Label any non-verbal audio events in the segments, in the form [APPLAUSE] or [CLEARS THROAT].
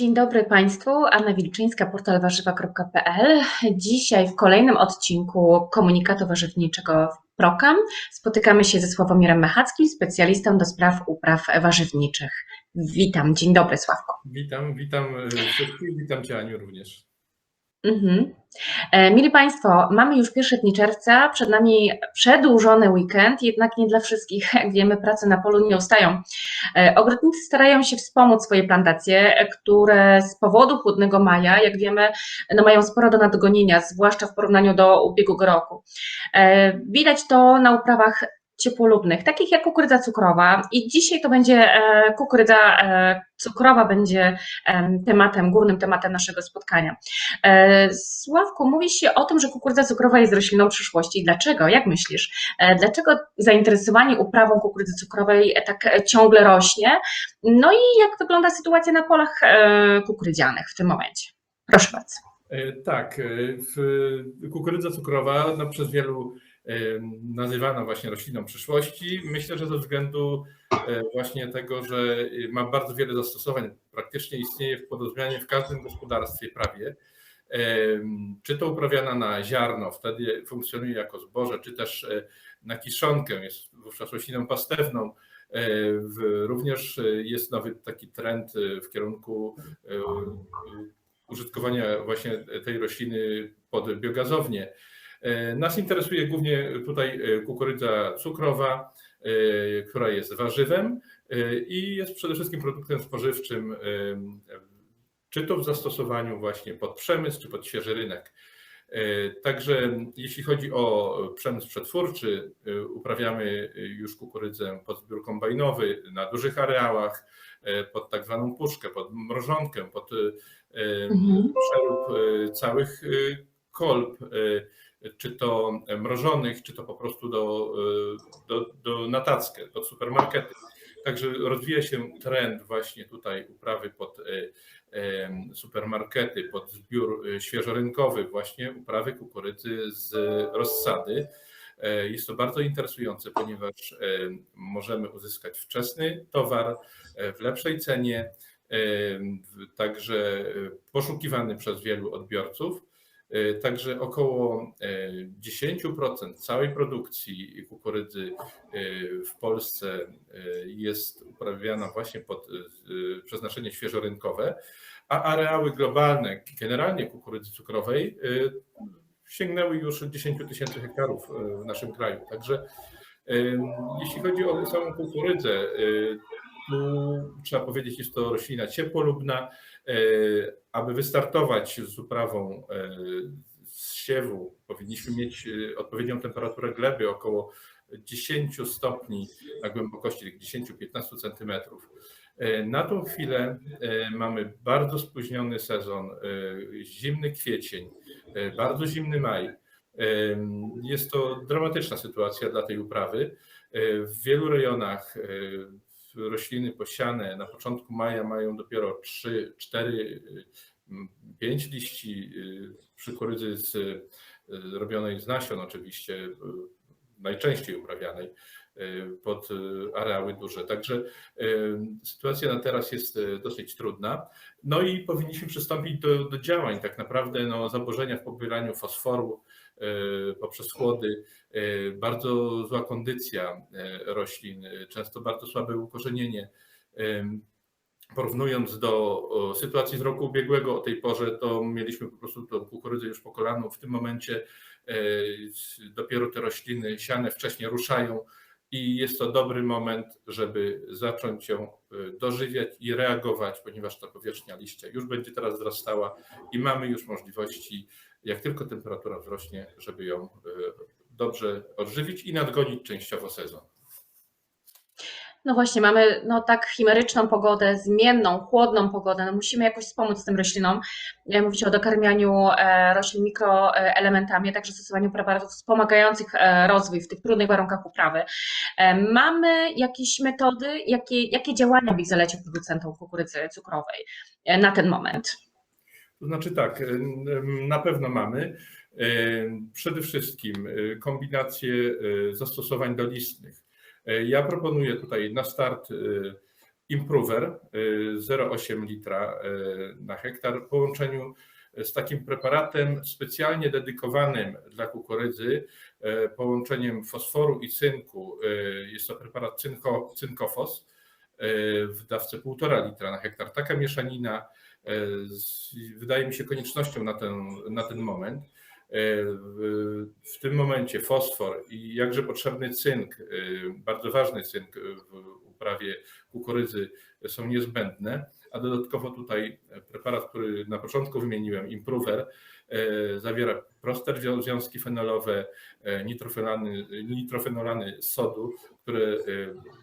Dzień dobry Państwu, Anna Wilczyńska, portal warzywa.pl. Dzisiaj w kolejnym odcinku komunikatu warzywniczego Prokam spotykamy się ze Sławomirem Mechackim, specjalistą do spraw upraw warzywniczych. Witam, dzień dobry Sławku. Witam, witam e, wszystkich, witam Cię Aniu również. Mhm. E, Mili Państwo, mamy już pierwsze dni czerwca, przed nami przedłużony weekend, jednak nie dla wszystkich. Jak wiemy, prace na polu nie ustają. E, Ogrodnicy starają się wspomóc swoje plantacje, które z powodu chłodnego maja, jak wiemy, no mają sporo do nadgonienia, zwłaszcza w porównaniu do ubiegłego roku. E, Widać to na uprawach ciepłolubnych, takich jak kukurydza cukrowa i dzisiaj to będzie e, kukurydza e, cukrowa będzie em, tematem, głównym tematem naszego spotkania. E, Sławku, mówi się o tym, że kukurydza cukrowa jest rośliną przyszłości. Dlaczego? Jak myślisz? E, Dlaczego zainteresowanie uprawą kukurydzy cukrowej e, tak e, ciągle rośnie? No i jak wygląda sytuacja na polach e, kukurydzianych w tym momencie? Proszę bardzo. E, Tak, e, kukurydza cukrowa no, przez wielu e, nazywana właśnie rośliną przyszłości. Myślę, że ze względu e, właśnie tego, że e, ma bardzo wiele zastosowań, praktycznie istnieje w podozmianie w każdym gospodarstwie prawie. Czy to uprawiana na ziarno, wtedy funkcjonuje jako zboże, czy też e, na kiszonkę, jest wówczas rośliną pastewną. E, Również jest nowy taki trend w kierunku użytkowania właśnie tej rośliny pod biogazownię. E, Nas interesuje głównie tutaj e, kukurydza cukrowa, e, która jest warzywem i jest przede wszystkim produktem spożywczym, czy to w zastosowaniu właśnie pod przemysł, czy pod świeży rynek. Także jeśli chodzi o przemysł przetwórczy, uprawiamy już kukurydzę pod zbiór kombajnowy na dużych areałach, pod tak zwaną puszkę, pod mrożonkę, pod Mhm. przerób e, całych kolb, e, czy to mrożonych, czy to po prostu do, e, do, do na pod supermarkety. Także rozwija się trend właśnie tutaj uprawy pod e, supermarkety, pod zbiór świeżorynkowy, właśnie uprawy kukurydzy z rozsady. Jest to bardzo interesujące, ponieważ możemy uzyskać wczesny towar w lepszej cenie, także poszukiwany przez wielu odbiorców. E, Także około e, 10% całej produkcji kukurydzy e, w Polsce e, jest uprawiana właśnie pod e, przeznaczenie świeżorynkowe, a areały globalne generalnie kukurydzy cukrowej e, sięgnęły już 10 tysięcy hektarów e, w naszym kraju. Także e, jeśli chodzi o samą kukurydzę, e, tu trzeba powiedzieć, jest to roślina ciepłolubna. E, Aby wystartować z uprawą e, z siewu, powinniśmy mieć e, odpowiednią temperaturę gleby około 10 stopni na głębokości 10-15 centymetrów. Na tą chwilę mamy bardzo spóźniony sezon, zimny kwiecień, bardzo zimny maj. Jest to dramatyczna sytuacja dla tej uprawy. W wielu rejonach rośliny posiane na początku maja mają dopiero 3, 4, 5 liści y, przy kurydzy z, y, robionej z nasion oczywiście, y, najczęściej uprawianej pod y, areały duże. Także y, sytuacja na teraz jest y, dosyć trudna. No i powinniśmy przystąpić do, do działań tak naprawdę no, zaburzenia w pobieraniu fosforu y, poprzez chłody, y, bardzo zła kondycja y, roślin, y, często bardzo słabe ukorzenienie. Porównując do sytuacji z roku ubiegłego, o tej porze to mieliśmy po prostu tą kukurydzę już pokolaną. W tym momencie dopiero te rośliny siane wcześniej ruszają i jest to dobry moment, żeby zacząć ją e, dożywiać i reagować, ponieważ ta powierzchnia liścia już będzie teraz wzrastała i mamy już możliwości, jak tylko temperatura wzrośnie, żeby ją e, dobrze odżywić i nadgonić częściowo sezon. No właśnie, mamy no tak chimeryczną pogodę, zmienną, chłodną pogodę. No musimy jakoś wspomóc tym roślinom. Ja Mówicie o dokarmianiu e, roślin mikroelementami, a także stosowaniu preparatów wspomagających e, rozwój w tych trudnych warunkach uprawy. E, Mamy jakieś metody, jakie, jakie działania byś zalecił producentom kukurydzy cukrowej e, na ten moment? To znaczy tak, na pewno mamy. Przede wszystkim kombinacje zastosowań dolistnych. Ja proponuję tutaj na start Improver y, 0,8 litra y, na hektar w połączeniu z takim preparatem specjalnie dedykowanym dla kukurydzy, połączeniem fosforu i cynku. Jest to preparat cynko, cynkofos w dawce 1,5 litra na hektar. Taka mieszanina wydaje mi się koniecznością na ten, na ten moment. Y, W, tym momencie fosfor i jakże potrzebny cynk, y, bardzo ważny cynk w uprawie kukurydzy są niezbędne, a dodatkowo tutaj preparat, który na początku wymieniłem, Improver, e, zawiera proste związki fenolowe, e, nitrofenolany, nitrofenolany sodu, które e,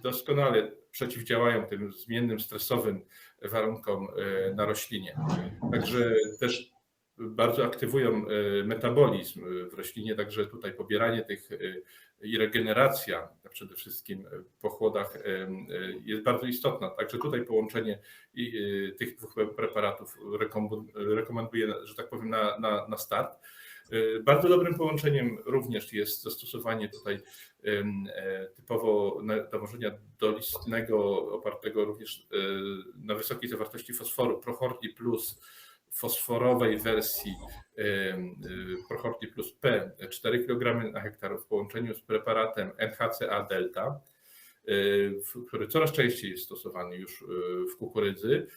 doskonale przeciwdziałają tym zmiennym, stresowym warunkom e, na roślinie. Także też bardzo aktywują e, metabolizm w roślinie, także tutaj pobieranie tych e, i regeneracja przede wszystkim po chłodach jest bardzo istotna. Także tutaj połączenie tych dwóch preparatów rekomenduję, że tak powiem, na, na, na start. Bardzo dobrym połączeniem również jest zastosowanie tutaj e, typowo na- nawożenia dolistnego, opartego również na wysokiej zawartości fosforu, Prohorti Plus fosforowej wersji y, Prohorti Plus P 4 kg na hektar w połączeniu z preparatem NHCA Delta, y, który coraz częściej jest stosowany już y, w kukurydzy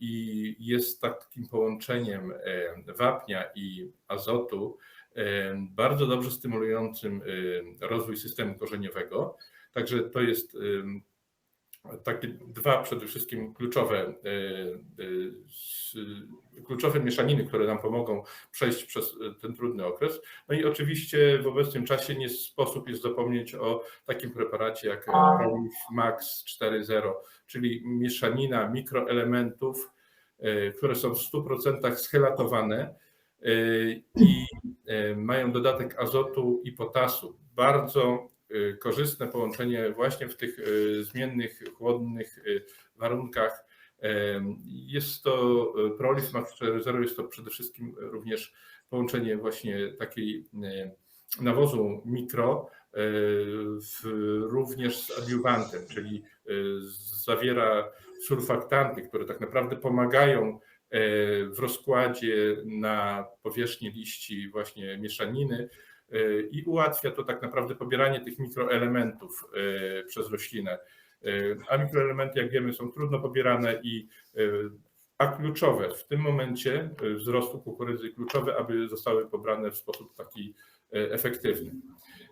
i jest takim połączeniem wapnia i azotu bardzo dobrze stymulującym rozwój systemu korzeniowego. Także to jest takie dwa przede wszystkim kluczowe, e, e, kluczowe mieszaniny, które nam pomogą przejść przez e, ten trudny okres. No i oczywiście w obecnym czasie nie sposób jest zapomnieć o takim preparacie jak Prolif Max 4.0, czyli mieszanina mikroelementów, które są w 100% schelatowane i mają dodatek azotu i potasu. Bardzo korzystne połączenie właśnie w tych y, zmiennych, chłodnych y, warunkach. Jest to y, Prolif Max 4.0, jest to przede wszystkim również połączenie właśnie takiej y, nawozu mikro y, w, również z adiuwantem, czyli y, zawiera surfaktanty, które tak naprawdę pomagają w rozkładzie na powierzchni liści właśnie mieszaniny i ułatwia to tak naprawdę pobieranie tych mikroelementów e, przez roślinę. E, A mikroelementy, jak wiemy, są trudno pobierane i e, a kluczowe w tym momencie e, wzrostu kukurydzy, kluczowe, aby zostały pobrane w sposób taki e, efektywny.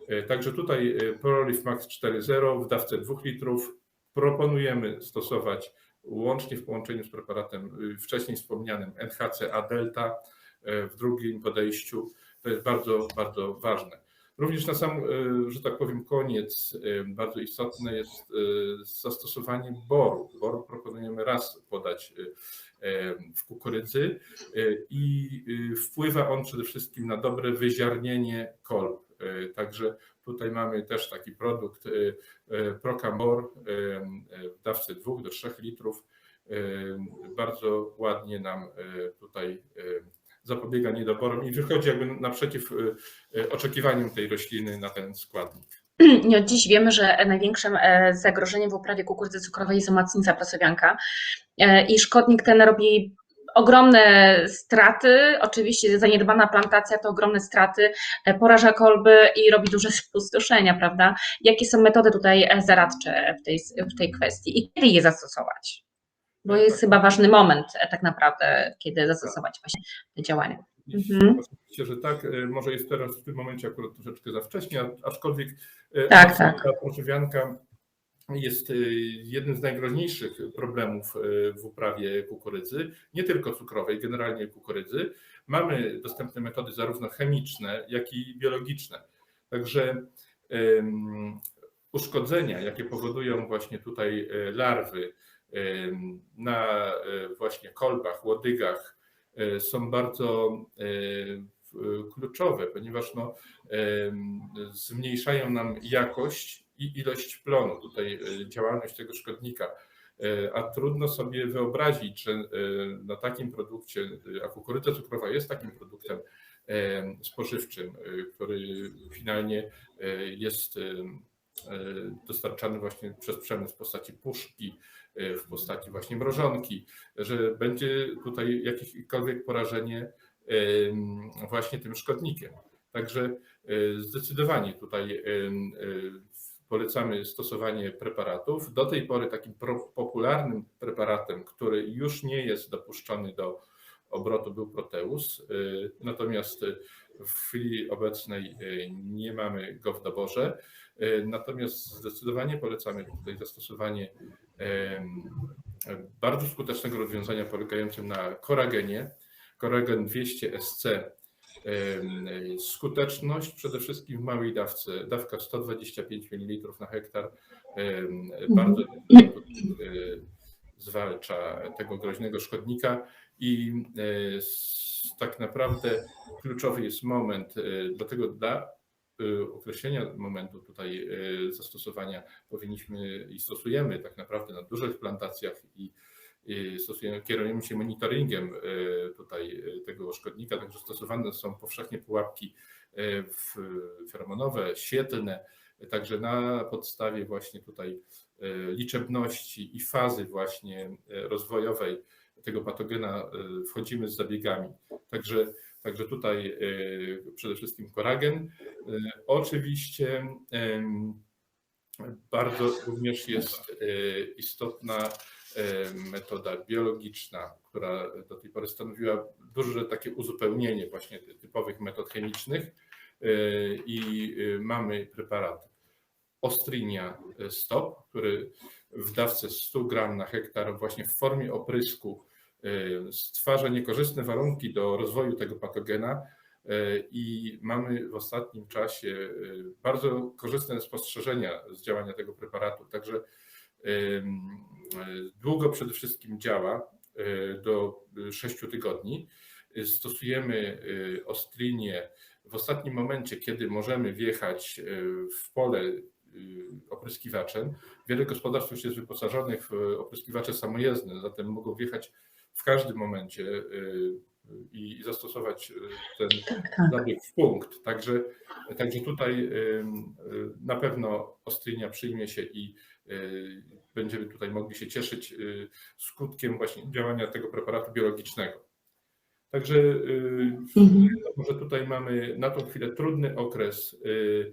E, Także tutaj e, Prolif Max 4.0 w dawce 2 litrów proponujemy stosować łącznie w połączeniu z preparatem wcześniej wspomnianym NHCA Delta w drugim podejściu. To jest bardzo, bardzo ważne. Również na sam, y, że tak powiem, koniec y, bardzo istotne jest y, zastosowanie boru. Boru proponujemy raz podać w kukurydzy i wpływa on przede wszystkim na dobre wyziarnienie kolb. Także tutaj mamy też taki produkt Procambor w dawce 2 do 3 litrów. Bardzo ładnie nam tutaj zapobiega niedoborom i wychodzi jakby naprzeciw y, y, oczekiwaniom tej rośliny na ten składnik. [CLEARS THROAT] No, Dziś wiemy, że największym e, zagrożeniem w uprawie kukurydzy cukrowej jest omacnica prasowianka E, i szkodnik ten robi ogromne straty. Oczywiście zaniedbana plantacja to ogromne straty, e, poraża kolby i robi duże spustoszenia, prawda? Jakie są metody tutaj zaradcze w tej, w tej kwestii i kiedy je zastosować? Bo jest chyba ważny moment e, tak naprawdę, kiedy zastosować właśnie te działania. Mhm. Oczywiście, że tak. Y, Może jest teraz w tym momencie akurat troszeczkę za wcześnie, aczkolwiek y, Tak, tak. Pożywianka jest jednym z najgroźniejszych problemów w uprawie kukurydzy, nie tylko cukrowej, generalnie kukurydzy. Mamy dostępne metody zarówno chemiczne, jak i biologiczne. Także uszkodzenia, jakie powodują właśnie tutaj larwy na y, właśnie kolbach, łodygach, y, są bardzo y, kluczowe, ponieważ no, zmniejszają nam jakość i ilość plonu, tutaj działalność tego szkodnika. A trudno sobie wyobrazić, że na takim produkcie, a kukurydza cukrowa jest takim produktem em, spożywczym, który finalnie jest dostarczany właśnie przez przemysł w postaci puszki, w postaci właśnie mrożonki, że będzie tutaj jakiekolwiek porażenie właśnie tym szkodnikiem. Także zdecydowanie tutaj polecamy stosowanie preparatów. Do tej pory takim popularnym preparatem, który już nie jest dopuszczony do obrotu był Proteus, natomiast w chwili obecnej nie mamy go w doborze. Natomiast zdecydowanie polecamy tutaj zastosowanie bardzo skutecznego rozwiązania polegającym na koragenie. Koragen 200 SC Skuteczność przede wszystkim w małej dawce, dawka 125 ml na hektar, bardzo e, zwalcza tego groźnego szkodnika i e, tak naprawdę kluczowy jest moment, e, dlatego dla określenia momentu tutaj zastosowania powinniśmy i stosujemy tak naprawdę na dużych plantacjach i kierujemy się monitoringiem e, tutaj e, tego szkodnika, także stosowane są powszechnie pułapki e, feromonowe, świetlne, także na podstawie właśnie tutaj liczebności i fazy właśnie rozwojowej tego patogena wchodzimy z zabiegami. Także, także tutaj przede wszystkim koragen. Oczywiście bardzo również jest istotna metoda biologiczna, która do tej pory stanowiła duże takie uzupełnienie właśnie typowych metod chemicznych e, i e, mamy preparat Ostrinia Stop, który w dawce 100 gram na hektar właśnie w formie oprysku e, stwarza niekorzystne warunki do rozwoju tego patogena i mamy w ostatnim czasie bardzo korzystne spostrzeżenia z działania tego preparatu. Także Długo przede wszystkim działa e, do 6 tygodni. Stosujemy e, ostrinie w ostatnim momencie, kiedy możemy wjechać e, w pole opryskiwaczem. Wiele gospodarstw już jest wyposażonych w opryskiwacze samojezdne, zatem mogą wjechać w każdym momencie i zastosować ten tak, tak. zabieg w punkt. Także, także tutaj na pewno ostrynia przyjmie się i będziemy tutaj mogli się cieszyć y, skutkiem właśnie działania tego preparatu biologicznego. Także y, mhm. może tutaj mamy na tą chwilę trudny okres, y,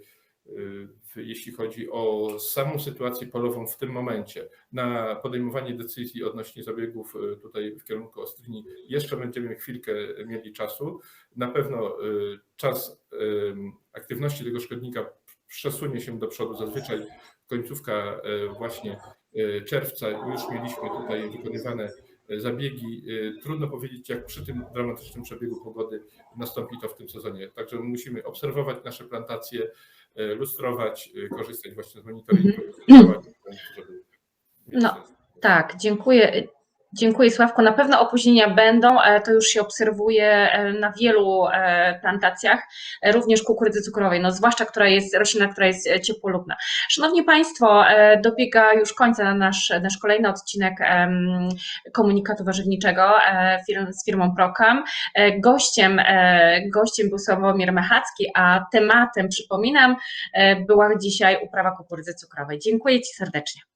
jeśli chodzi o samą sytuację polową w tym momencie. Na podejmowanie decyzji odnośnie zabiegów tutaj w kierunku Ostryni jeszcze będziemy chwilkę mieli czasu. Na pewno czas aktywności tego szkodnika przesunie się do przodu. Zazwyczaj końcówka właśnie E, czerwca już mieliśmy tutaj wykonywane e, zabiegi. E, trudno powiedzieć, jak przy tym dramatycznym przebiegu pogody nastąpi to w tym sezonie. Także musimy obserwować nasze plantacje, lustrować, korzystać właśnie z monitoringu. Mhm. No, tak, dziękuję. Dziękuję Sławko. Na pewno opóźnienia będą, e, to już się obserwuje e, na wielu e, plantacjach, również kukurydzy cukrowej, no zwłaszcza która jest roślina, która jest ciepłolubna. Szanowni Państwo, dobiega już końca nasz, nasz kolejny odcinek komunikatu warzywniczego z firmą Prokam. Gościem, gościem był Sławomir Mechacki, a tematem, przypominam, była dzisiaj uprawa kukurydzy cukrowej. Dziękuję Ci serdecznie.